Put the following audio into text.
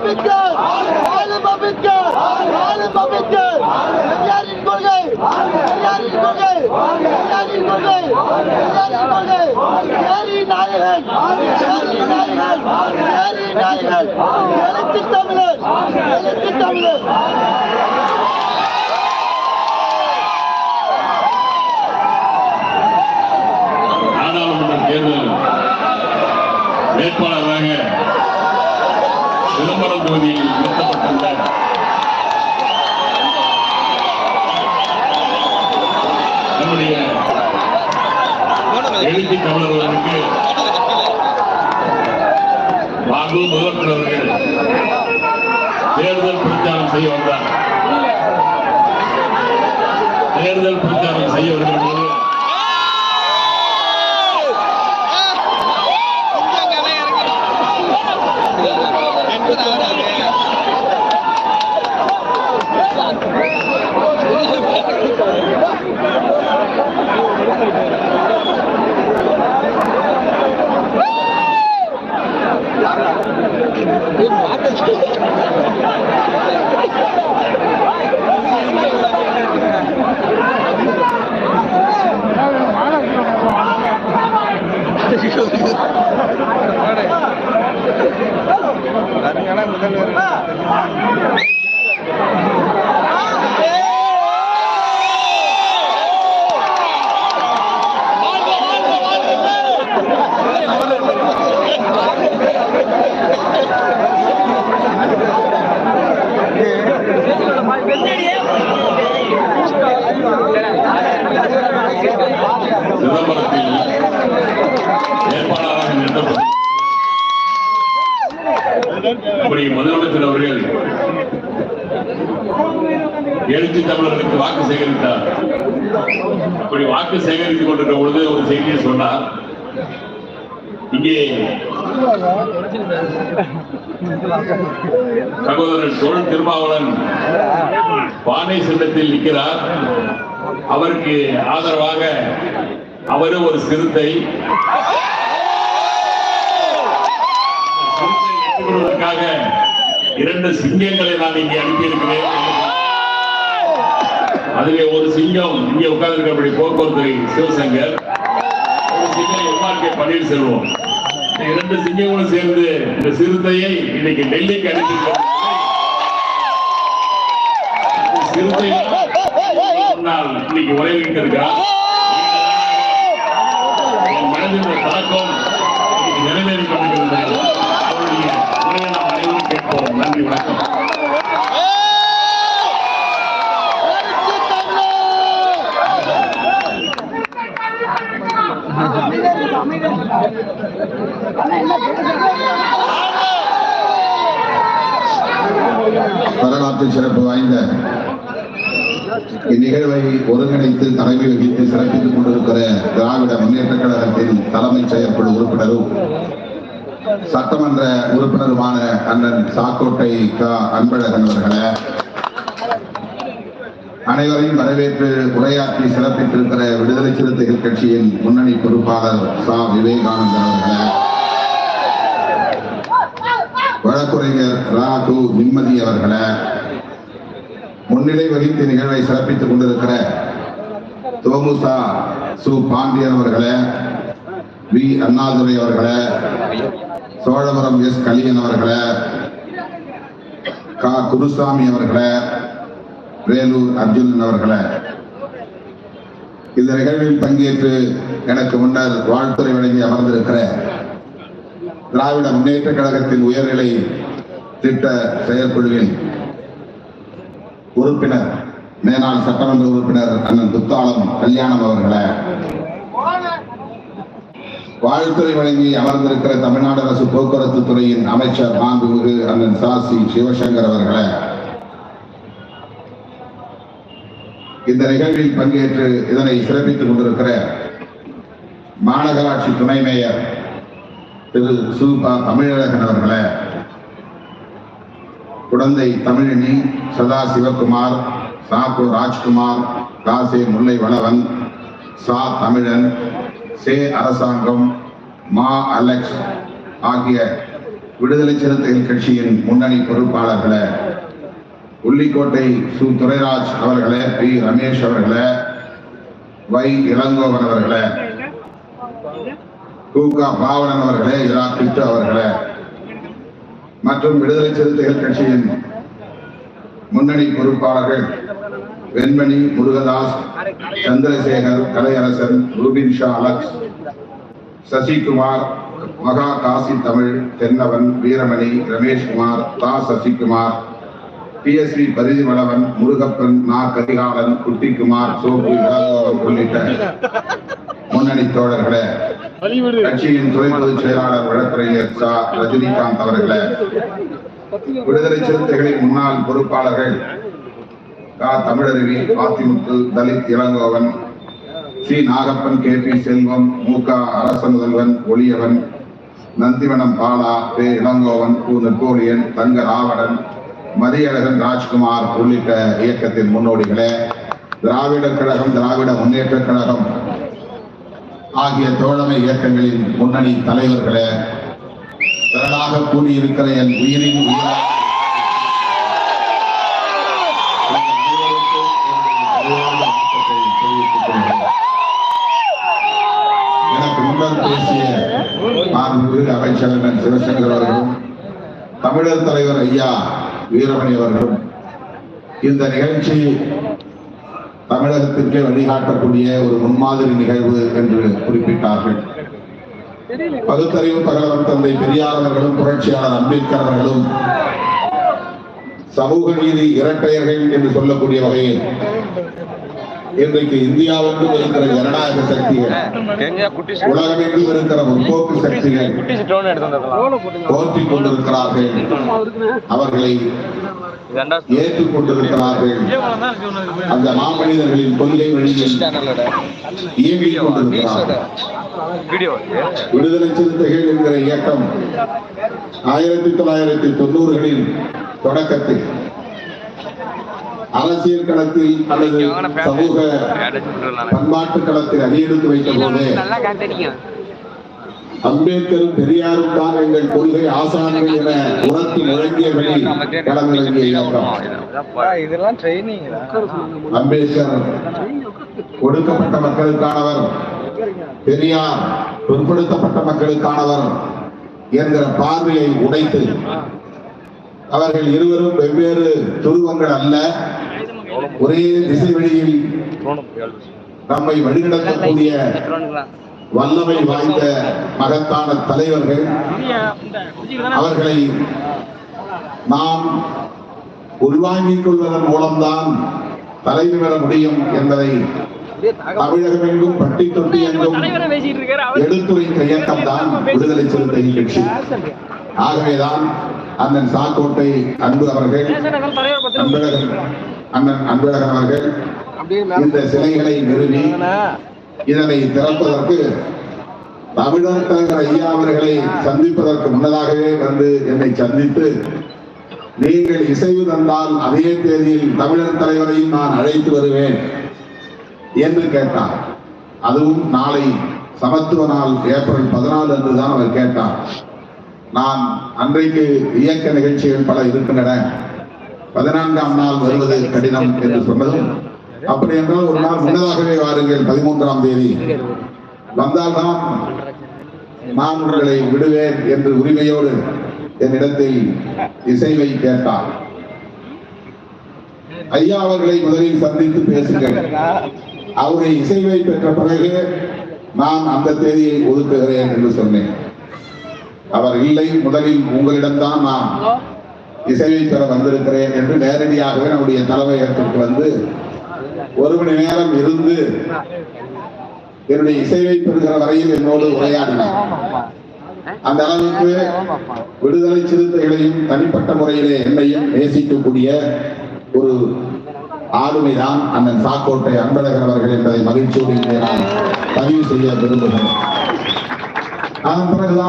அம்பேத்கர் ஆளும் அம்பேத்கர் ஆளும் அம்பேத்கர் பெரியாரின் கொள்கை பெரியாரின் கொள்கை பெரியாரின் கொள்கை பெரியாரின் கொள்கை. பெரியாரின் நாயகன் பெரியாரின் நாயகன் பெரியாரின் நாயகன். எழுத்து தமிழன் எழுத்து தமிழன் நாடாளுமன்ற தேர்தல் வேட்பாளராக விளம்பரம் தொகுதியில் நிறுத்தப்பட்டுள்ளார் நம்முடைய எழுச்சி அவர்களுக்கு பாபு முதல்வர் அவர்கள் தேர்தல் பிரச்சாரம் செய்ய வந்தார். தேர்தல் பிரச்சாரம் செய்ய வருகிற சிதம்பரத்தில் வேட்பாளராக அப்படி முதலமைச்சர் அவர்கள் எழுச்சி தமிழர்களுக்கு வாக்கு சேகரித்தார். அப்படி வாக்கு சேகரித்துக் கொண்டிருக்கிற பொழுது ஒரு செய்தியை சொன்னார். இங்கே சகோதரர் சோழன் திருமாவளன் பானை சின்னத்தில் நிற்கிறார். அவருக்கு ஆதரவாக அவரும் ஒரு சிறுத்தை. சிறுத்தைக்காக இரண்டு சிங்கங்களை நான் இங்கே அனுப்பியிருக்கிறேன். அதிலே ஒரு சிங்கம் இங்கே உட்கார்ந்திருக்கபடி போக்குவரத்து சிவசங்கர். ஒரு சிங்கம் எம்ஆர்கே பன்னீர்செல்வம். இரண்டு சிங்கங்களும் சேர்ந்து இந்த சிறுத்தையை இன்னைக்கு டெல்லிக்கு அனுப்பி சிறுத்தை முன்னால் இன்னைக்கு உரையிட்டு இருக்கிறார் பழக்கம் நிறைவேறி கொண்டிருக்கிறது அவருடைய உரையை நாம் அனைவரும் கேட்போம். நன்றி வணக்கம். வரலாற்று சிறப்பு வாய்ந்த இந்நிகழ்வை ஒருங்கிணைத்து தலைமை வகித்து சிறப்பித்துக் கொண்டிருக்கிற திராவிட முன்னேற்ற கழகத்தின் தலைமைச் செயற்குழு உறுப்பினரும் சட்டமன்ற உறுப்பினருமான அண்ணன் சாக்கோட்டை க. அன்பழகன் அவர்களே அனைவரையும் வரவேற்று உரையாற்றி சிறப்பித்திருக்கிற விடுதலை சிறுத்தைகள் கட்சியின் முன்னணி பொறுப்பாளர் சா. விவேகானந்தர் அவர்களே வழக்குரைஞர் ராகு நிம்மதி அவர்களே முன்னிலை வகித்து நிகழ்வை சிறப்பித்துக் கொண்டிருக்கிற தோமுசா சு பாண்டியன் அவர்களே வி. அண்ணாதுரை அவர்களே சோழபுரம் எஸ். கலியன் அவர்களே கா. குருசாமி அவர்களே வேலூர் அர்ஜுனன் அவர்களே. இந்த நிகழ்வில் பங்கேற்று எனக்கு முன்னர் வாழ்த்துறை வழங்கி அமர்ந்திருக்கிற திராவிட முன்னேற்ற கழகத்தின் உயர்நிலை திட்ட செயற்குழுவின் உறுப்பினர் மேனாள் சட்டமன்ற உறுப்பினர் அண்ணன் துத்தாளம் கல்யாணம் அவர்களே. வாழ்த்துறை வழங்கி அமர்ந்திருக்கிற தமிழ்நாடு அரசு போக்குவரத்து துறையின் அமைச்சர் மாண்புமிகு அண்ணன் சாசி சிவசங்கர் அவர்களே. இந்த நிகழ்வில் பங்கேற்று இதனை சிறப்பித்துக் கொண்டிருக்கிற மாநகராட்சி துணை மேயர் திரு. சூபா தமிழழகன் அவர்களே. குழந்தை தமிழினி சதா சிவகுமார் சாப்பு ராஜ்குமார் காசே முல்லை வளவன் சா தமிழன் சே அரசாங்கம் மா அலெக்ஸ் ஆகிய விடுதலை சிறுத்தைகள் கட்சியின் முன்னணி பொறுப்பாளர்களே உள்ளிக்கோட்டை சு. துரைராஜ் அவர்களே பி. ரமேஷ் அவர்களே வை. இளங்கோவன் அவர்களே கூகா பாவனன் அவர்களே இரா. கிட்டு அவர்களே. மற்றும் விடுதலை சிறுத்தைகள் கட்சியின் முன்னணி பொறுப்பாளர்கள் வெண்மணி முருகதாஸ் சந்திரசேகர் கலையரசன் ரூபின் ஷா அலக்ஸ் சசிகுமார் மகா காசி தமிழ் தென்னவன் வீரமணி ரமேஷ்குமார் தா சசிகுமார் பிஎஸ்வி பரிதிவளவன் முருகப்பன் நா கரிகாலன் குட்டிக்குமார் சோபு உள்ளிட்ட முன்னணி தோழர்களே கட்சியின் துணை பொதுச் செயலாளர் வழக்கறிஞர் சா. ரஜினிகாந்த் அவர்களை விடுதலை சிறுத்தைகளின் முன்னாள் பொறுப்பாளர்கள் கா. Tamilaruvi Fathimuthu Dalit Ilangovan C. Nagappan K. P. Selvam மு. க. அரச முதல்வன் ஒளியவன் நந்திவனம் பாலா பே. இளங்கோவன் கு. நெப்போலியன் தங்க ராவணன் மதியழகன் ராஜ்குமார் உள்ளிட்ட இயக்கத்தின் முன்னோடிகளே திராவிட கழகம் திராவிட முன்னேற்ற கழகம் ஆகிய தோழமை இயக்கங்களின் முன்னணி தலைவர்களே திரளாக கூடியிருக்கிற என் உயிரின் உயிரான எனக்கு முன்னர் பேசிய மாண்புமிகு அமைச்சர் அண்ணன் சிவசங்கர் அவர்களும் தமிழர் தலைவர் ஐயா வீரமணி அவர்களும் இந்த நிகழ்ச்சி தமிழகத்திற்கே வழிகாட்டக்கூடிய ஒரு முன்மாதிரி நிகழ்வு என்று குறிப்பிட்டார்கள். பகுத்தறிவு பகலவன் தந்தை பெரியார் அவர்களும் புரட்சியாளர் அம்பேத்கர் அவர்களும் சமூக நீதி இரட்டையர்கள் என்று சொல்லக்கூடிய வகையில் இன்றைக்கு இந்தியாவுக்கும் இருக்கிற ஜனநாயக சக்திகள் உலகமெங்கும் இருக்கிற முற்போக்கு சக்திகள் போற்றிக் கொண்டிருக்கிறார்கள். அவர்களை ஏற்றுக் கொண்டிருக்கிறார்கள் அந்த மாமனிதர்களின் கொள்கை வழியில் இயங்கிக் கொண்டிருக்கிறார்கள். விடுதலை சிறுத்தைகள் என்கிற இயக்கம் ஆயிரத்தி தொள்ளாயிரத்தி தொண்ணூறுகளின் தொடக்கத்தில் அரசியல் களத்தில் அல்லது சமூக பண்பாட்டு களத்தில் அடியெடுத்து வைத்த போது அம்பேத்கரும் பெரியாரும் தான் எங்கள் கொள்கை ஆசான்கள் என உரத்து முழங்கியபடி இதெல்லாம் அம்பேத்கர் ஒடுக்கப்பட்ட மக்களுக்கானவர். பெரியார் பிற்படுத்தப்பட்ட மக்களுக்கானவர் என்கிற பார்வையை உடைத்து அவர்கள் இருவரும் வெவ்வேறு துருவங்கள் அல்ல. ஒரே திசை வழியில் நம்மை வழிநடத்தக்கூடிய வல்லமை வாய்ந்த மகத்தான தலைவர்கள். அவர்களை நாம் உள்வாங்கிக் கொள்வதன் மூலம்தான் தலைமை பெற முடியும் என்பதை தமிழகம் எங்கும் பட்டி தொட்டி எங்கும் எடுத்துரைத்த இயக்கம் தான் விடுதலை சிறுத்தை கட்சி ஆகவேதான் அண்ணன் சாக்கோட்டை அன்பு அவர்கள் அன்பழகன் அண்ணன் அன்பழகன் அவர்கள் இந்த சிலைகளை நிறுவி இதனை திறப்பதற்கு தமிழர் தலைவர் ஐயா அவர்களை சந்திப்பதற்கு முன்னதாகவே வந்து என்னை சந்தித்து நீங்கள் இசைவு தந்தால் அதே தேதியில் தமிழர் தலைவரையும் நான் அழைத்து வருவேன் என்று கேட்டார். அதுவும் நாளை சமத்துவ நாள் ஏப்ரல் பதினாலு அன்று தான் அவர் கேட்டார். நான் அன்றைக்கு இயக்க நிகழ்ச்சிகள் பல இருக்கின்றன. பதினான்காம் நாள் வருவது கடினம் என்று சொன்னதும் அப்படி என்றால் ஒரு நாள் முன்னதாகவே வாருங்கள் பதிமூன்றாம் தேதி. வந்தால்தான் நான் உங்களை விடுவேன் என்று உரிமையோடு என்னிடத்தில் இசைவை கேட்டார். ஐயா அவர்களை முதலில் சந்தித்து பேசுங்கள். அவரை இசைவை பெற்ற பிறகு நான் அந்த தேதியை ஒதுக்குகிறேன் என்று சொன்னேன். அவர் இல்லை முதலில் உங்களிடம்தான் நான் இசையை பெற வந்திருக்கிறேன் என்று நேரடியாகவே நம்முடைய தலைமையகத்திற்கு வந்து ஒரு மணி நேரம் இருந்து என்னுடைய இசையை பெறுகிற வரையில் என்னோடு உரையாடினார். அந்த அளவுக்கு விடுதலை சிறுத்தைகளையும் தனிப்பட்ட முறையிலே என்னையும் நேசிக்கக்கூடிய ஒரு ஆளுமைதான் அண்ணன் சாக்கோட்டை அன்பழகர் அவர்கள் என்பதை மகிழ்ச்சியோடு நான் பதிவு செய்ய விரும்புகிறேன். அதன் பிறகுதான்